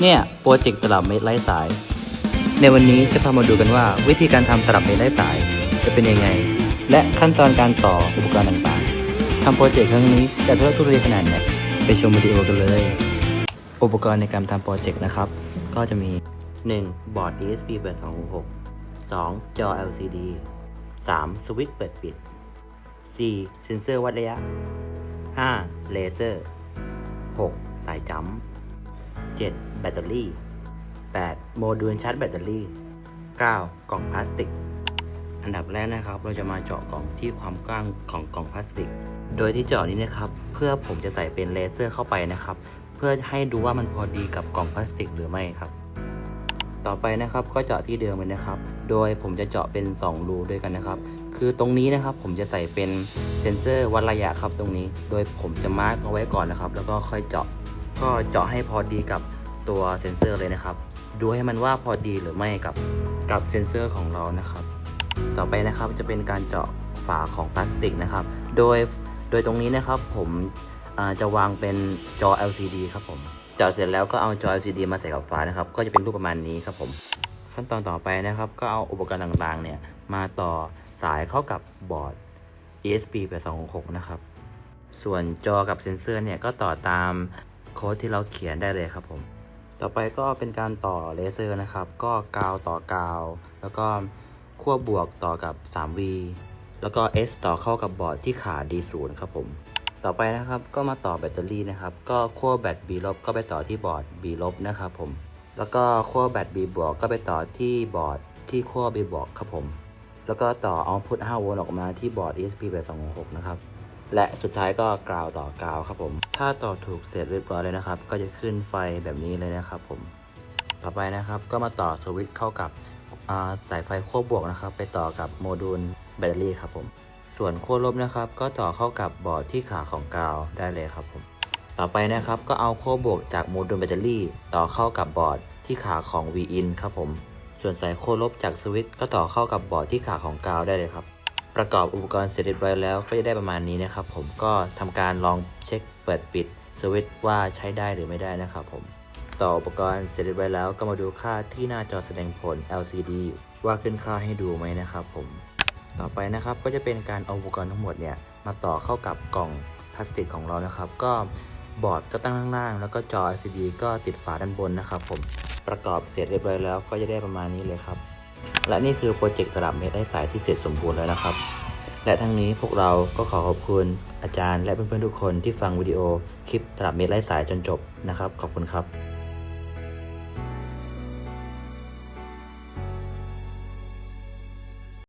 เนี่ยโปรเจกต์ตลับเม็ดไร้สาย ในวันนี้จะพามาดูกันว่า วิธีการทำตลับเม็ดไร้สายจะเป็นยังไง และขั้นตอนการต่ออุปกรณ์ต่างๆทำโปรเจกต์ครั้งนี้จะทุรทุเรศขนาดไหนไปชมวิดีโอกันเลย อุปกรณ์ในการทำโปรเจกต์นะครับ ก็จะมี 1. บอร์ด ESP 8266 2. จอ LCD 3. สวิตช์เปิดปิด 4. เซนเซอร์วัดระยะ 5. เลเซอร์ 6. สายจัมป์ 7. แบตเตอรี่ 8. โมดูลชาร์จแบตเตอรี่ 9. กล่องพลาสติก อันดับแรกนะครับ เราจะมาเจาะกล่องที่ความกว้างของกล่องพลาสติก โดยที่เจาะนี้นะครับ เพื่อผมจะใส่เป็นเลเซอร์เข้าไปนะครับ เพื่อให้ดูว่ามันพอดีกับกล่องพลาสติกหรือไม่ครับ ต่อไปนะครับก็เจาะที่เดิมเลยนะครับ โดยผมจะเจาะเป็น 2 รูด้วยกันนะครับ คือตรงนี้นะครับผมจะใส่เป็นเซนเซอร์วัดระยะครับตรงนี้ โดยผมจะมาร์กเอาไว้ก่อนนะครับ แล้วก็ค่อยเจาะ ก็เจาะให้พอดีกับตัวเซนเซอร์เลยนะครับ ดูให้มันว่าพอดีหรือไม่กับกับเซนเซอร์ของเรานะครับ ต่อไปนะครับจะเป็นการเจาะฝาของพลาสติกนะครับ โดยโดยตรงนี้นะครับผมจะวางเป็นจอ LCD ครับผมเจาะเสร็จแล้วก็เอาจอ LCD มาใส่กับฝานะครับ ก็จะเป็นรูปประมาณนี้ครับผม ขั้นตอนต่อไปนะครับ ก็เอาอุปกรณ์ต่างๆ เนี่ยมาต่อสายเข้ากับบอร์ด ESP 8266 นะครับ ส่วนจอกับเซนเซอร์เนี่ยก็ต่อตาม โค้ดที่เราเขียนได้เลยครับผม ต่อไปก็เป็นการต่อเลเซอร์นะครับ ก็กาวต่อกาว แล้วก็ขั้วบวกต่อกับ 3V แล้วก็ S ต่อเข้ากับบอร์ดที่ขา D0 ครับผม ต่อไปนะครับก็มาต่อแบตเตอรี่นะครับ ก็ขั้วแบต B ลบก็ไปต่อที่บอร์ด B ลบนะครับผม แล้วก็ขั้วแบต B บวกก็ไปต่อที่บอร์ดที่ขั้ว B บวกครับผม แล้วก็ต่อเอาพุท5โวลต์ออกมาที่บอร์ด ESP 8266นะครับ และสุดท้ายก็กราวต่อกราวครับผม ถ้าต่อถูกเสร็จเรียบร้อยเลยนะครับ ก็จะขึ้นไฟแบบนี้เลยนะครับผม ต่อไปนะครับก็มาต่อสวิตช์เข้ากับาสายไฟขั้วบวกนะครับ ไปต่อกับโมดูลแบตเตอรี่ครับผม ส่วนขั้วลบนะครับ ก็ต่อเข้ากับบอร์ดที่ขาของกาวได้เลยครับผม ต่อไปนะครับก็เอาขั้วบวกจากโมดูลแบตเตอรี่ ต่อเข้ากับบอร์ดที่ขาของ V-in ครับผม ส่วนสายขั้วลบจากสวิตช์ก็ต่อเข้ากับบอร์ดที่ขาของกาวได้เลยครับ ประกอบอุปกรณ์เสร็จเรียบร้อยแล้วก็จะได้ประมาณนี้นะครับ ผมก็ทำการลองเช็คเปิดปิดสวิตช์ว่าใช้ได้หรือไม่ได้นะครับผมต่ออุปกรณ์เสร็จเรียบร้อยแล้วก็มาดูค่าที่หน้าจอแสดงผล LCD ว่าขึ้นค่าให้ดูไหมนะครับผมต่อไปนะครับก็จะเป็นการเอาอุปกรณ์ทั้งหมดเนี่ยมาต่อเข้ากับกล่องพลาสติกของเรานะครับ ก็บอร์ดก็ตั้งข้างล่างแล้วก็จอ LCD ก็ติดฝาด้านบนนะครับ ผมประกอบเสร็จเรียบร้อยแล้วก็จะได้ประมาณนี้เลยครับ และนี่คือโปรเจกต์ตลับเม็ดไร้สายที่เสร็จสมบูรณ์แล้วนะครับ และทั้งนี้พวกเราก็ขอขอบคุณอาจารย์และเพื่อนๆทุกคนที่ฟังวิดีโอคลิปตลับเม็ดไร้สายจนจบนะครับ ขอบคุณครับ